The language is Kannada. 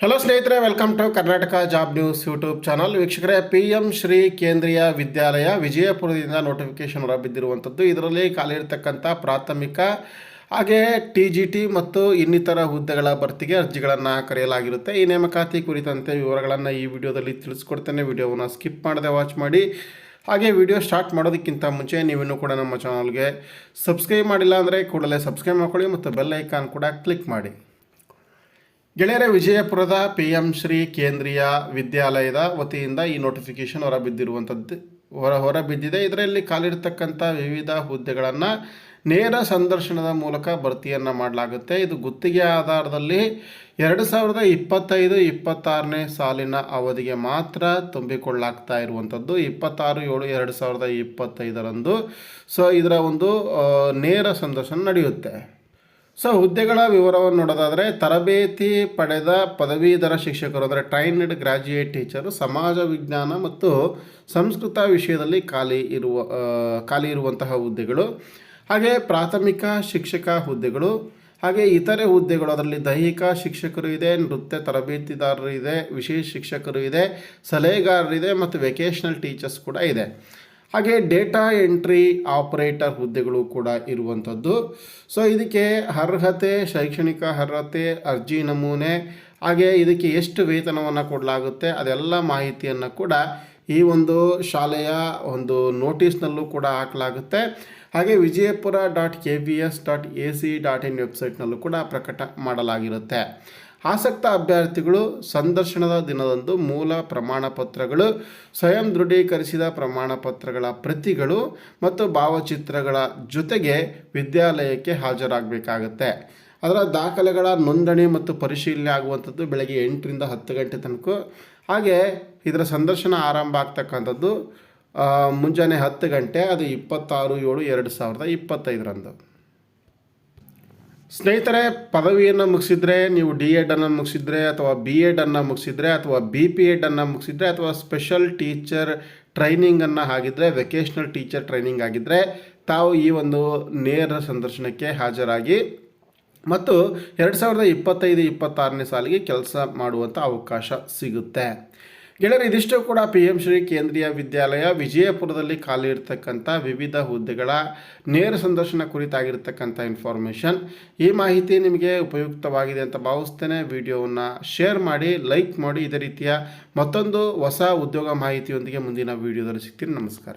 ಹಲೋ ಸ್ನೇಹಿತರೆ welcome to Karnataka job news YouTube channel ವೀಕ್ಷಕರೇ P M Shri Kendriya Vidyalaya ವಿಜಯಪುರದಿಂದ notification ಹೊರಬಿದ್ದಿರುವಂಥದ್ದು ಇದರಲ್ಲಿ ಖಾಲಿ ಇರತಕ್ಕಂಥ ಪ್ರಾಥಮಿಕ ಹಾಗೆ ಟಿ ಜಿ ಟಿ ಮತ್ತು ಇನ್ನಿತರ ಹುದ್ದೆಗಳ ಭರ್ತಿಗೆ ಅರ್ಜಿಗಳನ್ನು ಕರೆಯಲಾಗಿರುತ್ತೆ. ಈ ನೇಮಕಾತಿ ಕುರಿತಂತೆ ವಿವರಗಳನ್ನು ಈ ವಿಡಿಯೋದಲ್ಲಿ ತಿಳಿಸ್ಕೊಡ್ತೇನೆ. ವಿಡಿಯೋವನ್ನು ಸ್ಕಿಪ್ ಮಾಡದೆ ವಾಚ್ ಮಾಡಿ. ಹಾಗೆ ವಿಡಿಯೋ ಸ್ಟಾರ್ಟ್ ಮಾಡೋದಕ್ಕಿಂತ ಮುಂಚೆ ನೀವಿನ್ನೂ ಕೂಡ ನಮ್ಮ ಚಾನಲ್ಗೆ ಸಬ್ಸ್ಕ್ರೈಬ್ ಮಾಡಿಲ್ಲ ಅಂದರೆ ಕೂಡಲೇ ಸಬ್ಸ್ಕ್ರೈಬ್ ಮಾಡ್ಕೊಳ್ಳಿ ಮತ್ತು ಬೆಲ್ ಐಕಾನ್ ಕೂಡ ಕ್ಲಿಕ್ ಮಾಡಿ. ಗೆಳೆಯರೆ, ವಿಜಯಪುರದ ಪಿ ಎಂ ಶ್ರೀ ಕೇಂದ್ರೀಯ ವಿದ್ಯಾಲಯದ ವತಿಯಿಂದ ಈ ನೋಟಿಫಿಕೇಶನ್ ಹೊರಬಿದ್ದಿರುವಂಥದ್ದು ಹೊರ, ಹೊರಬಿದ್ದಿದೆ. ಇದರಲ್ಲಿ ಕಾಲಿರ್ತಕ್ಕಂಥ ವಿವಿಧ ಹುದ್ದೆಗಳನ್ನು ನೇರ ಸಂದರ್ಶನದ ಮೂಲಕ ಭರ್ತಿಯನ್ನು ಮಾಡಲಾಗುತ್ತೆ. ಇದು ಗುತ್ತಿಗೆ ಆಧಾರದಲ್ಲಿ ಎರಡು ಸಾವಿರದ ಇಪ್ಪತ್ತೈದು, ಇಪ್ಪತ್ತಾರನೇ ಸಾಲಿನ ಅವಧಿಗೆ ಮಾತ್ರ ತುಂಬಿಕೊಳ್ಳಾಗ್ತಾ ಇರುವಂಥದ್ದು ಇಪ್ಪತ್ತಾರು, ಏಳು, ಎರಡು ಸಾವಿರದ ಇಪ್ಪತ್ತೈದರಂದು. ಸೊ ಇದರ ಒಂದು ನೇರ ಸಂದರ್ಶನ ನಡೆಯುತ್ತೆ. ಸೊ ಹುದ್ದೆಗಳ ವಿವರವನ್ನು ನೋಡೋದಾದರೆ ತರಬೇತಿ ಪಡೆದ ಪದವೀಧರ ಶಿಕ್ಷಕರು, ಅಂದರೆ ಟ್ರೈನ್ಡ್ ಗ್ರ್ಯಾಜುಯೇಟ್ ಟೀಚರು ಸಮಾಜ ವಿಜ್ಞಾನ ಮತ್ತು ಸಂಸ್ಕೃತ ವಿಷಯದಲ್ಲಿ ಖಾಲಿ ಇರುವ ಖಾಲಿ ಇರುವಂತಹ ಹುದ್ದೆಗಳು, ಹಾಗೆ ಪ್ರಾಥಮಿಕ ಶಿಕ್ಷಕ ಹುದ್ದೆಗಳು, ಹಾಗೆ ಇತರೆ ಹುದ್ದೆಗಳು, ಅದರಲ್ಲಿ ದೈಹಿಕ ಶಿಕ್ಷಕರು ಇದೆ, ನೃತ್ಯ ತರಬೇತಿದಾರರು ಇದೆ, ವಿಶೇಷ ಶಿಕ್ಷಕರು ಇದೆ, ಸಲಹೆಗಾರರು ಇದೆ, ಮತ್ತು ವೆಕೇಷನಲ್ ಟೀಚರ್ಸ್ ಕೂಡ ಇದೆ. ಹಾಗೆ ಡೇಟಾ ಎಂಟ್ರಿ ಆಪರೇಟರ್ ಹುದ್ದೆಗಳು ಕೂಡ ಇರುವಂಥದ್ದು. ಸೊ ಇದಕ್ಕೆ ಅರ್ಹತೆ, ಶೈಕ್ಷಣಿಕ ಅರ್ಹತೆ, ಅರ್ಜಿ ನಮೂನೆ, ಹಾಗೆ ಇದಕ್ಕೆ ಎಷ್ಟು ವೇತನವನ್ನು ಕೊಡಲಾಗುತ್ತೆ, ಅದೆಲ್ಲ ಮಾಹಿತಿಯನ್ನು ಕೂಡ ಈ ಒಂದು ಶಾಲೆಯ ಒಂದು ನೋಟಿಸ್ನಲ್ಲೂ ಕೂಡ ಹಾಕಲಾಗುತ್ತೆ. ಹಾಗೆ Vijayapura dot K B S dot A C dot in ವೆಬ್ಸೈಟ್ನಲ್ಲೂ ಕೂಡ ಪ್ರಕಟ ಮಾಡಲಾಗಿರುತ್ತೆ. ಆಸಕ್ತ ಅಭ್ಯರ್ಥಿಗಳು ಸಂದರ್ಶನದ ದಿನದಂದು ಮೂಲ ಪ್ರಮಾಣ ಪತ್ರಗಳು ಸ್ವಯಂ ದೃಢೀಕರಿಸಿದ ಪ್ರಮಾಣ ಪತ್ರಗಳ ಪ್ರತಿಗಳು ಮತ್ತು ಭಾವಚಿತ್ರಗಳ ಜೊತೆಗೆ ವಿದ್ಯಾಲಯಕ್ಕೆ ಹಾಜರಾಗಬೇಕಾಗತ್ತೆ. ಅದರ ದಾಖಲೆಗಳ ನೋಂದಣಿ ಮತ್ತು ಪರಿಶೀಲನೆ ಆಗುವಂಥದ್ದು ಬೆಳಗ್ಗೆ ಎಂಟರಿಂದ ಹತ್ತು ಗಂಟೆ ತನಕ. ಹಾಗೆ ಇದರ ಸಂದರ್ಶನ ಆರಂಭ ಆಗ್ತಕ್ಕಂಥದ್ದು ಮುಂಜಾನೆ ಹತ್ತು ಗಂಟೆ, ಅದು ಇಪ್ಪತ್ತಾರು ಏಳು ಎರಡು ಸಾವಿರದ ಇಪ್ಪತ್ತೈದರಂದು. ಸ್ನೇಹಿತರೆ, ಪದವಿಯನ್ನು ಮುಗಿಸಿದ್ರೆ ನೀವು ಡಿ ಎಡನ್ನು ಮುಗಿಸಿದ್ರೆ ಅಥವಾ ಬಿ ಎಡನ್ನು ಮುಗಿಸಿದ್ರೆ ಅಥವಾ ಬಿ ಪಿ ಎಡನ್ನು ಮುಗಿಸಿದ್ರೆ ಅಥವಾ ಸ್ಪೆಷಲ್ ಟೀಚರ್ ಟ್ರೈನಿಂಗನ್ನು ಆಗಿದ್ದರೆ ವೆಕೇಷ್ನಲ್ ಟೀಚರ್ ಟ್ರೈನಿಂಗ್ ಆಗಿದ್ದರೆ ತಾವು ಈ ಒಂದು ನೇರ ಸಂದರ್ಶನಕ್ಕೆ ಹಾಜರಾಗಿ ಮತ್ತು ಎರಡು ಸಾವಿರದ ಇಪ್ಪತ್ತೈದು, ಇಪ್ಪತ್ತಾರನೇ ಸಾಲಿಗೆ ಕೆಲಸ ಮಾಡುವಂಥ ಅವಕಾಶ ಸಿಗುತ್ತೆ. ಗೆಳೆಯರು ಇದಿಷ್ಟು ಕೂಡ ಪಿ ಎಂ ಶ್ರೀ ಕೇಂದ್ರೀಯ ವಿದ್ಯಾಲಯ ವಿಜಯಪುರದಲ್ಲಿ ಖಾಲಿ ಇರತಕ್ಕಂಥ ವಿವಿಧ ಹುದ್ದೆಗಳ ನೇರ ಸಂದರ್ಶನ ಕುರಿತಾಗಿರ್ತಕ್ಕಂಥ ಇನ್ಫಾರ್ಮೇಷನ್ ಈ ಮಾಹಿತಿ ನಿಮಗೆ ಉಪಯುಕ್ತವಾಗಿದೆ ಅಂತ ಭಾವಿಸ್ತೇನೆ. ವಿಡಿಯೋವನ್ನು ಶೇರ್ ಮಾಡಿ ಲೈಕ್ ಮಾಡಿ. ಇದೇ ರೀತಿಯ ಮತ್ತೊಂದು ಹೊಸ ಉದ್ಯೋಗ ಮಾಹಿತಿಯೊಂದಿಗೆ ಮುಂದಿನ ವಿಡಿಯೋದಲ್ಲಿ ಸಿಗ್ತೀನಿ. ನಮಸ್ಕಾರ.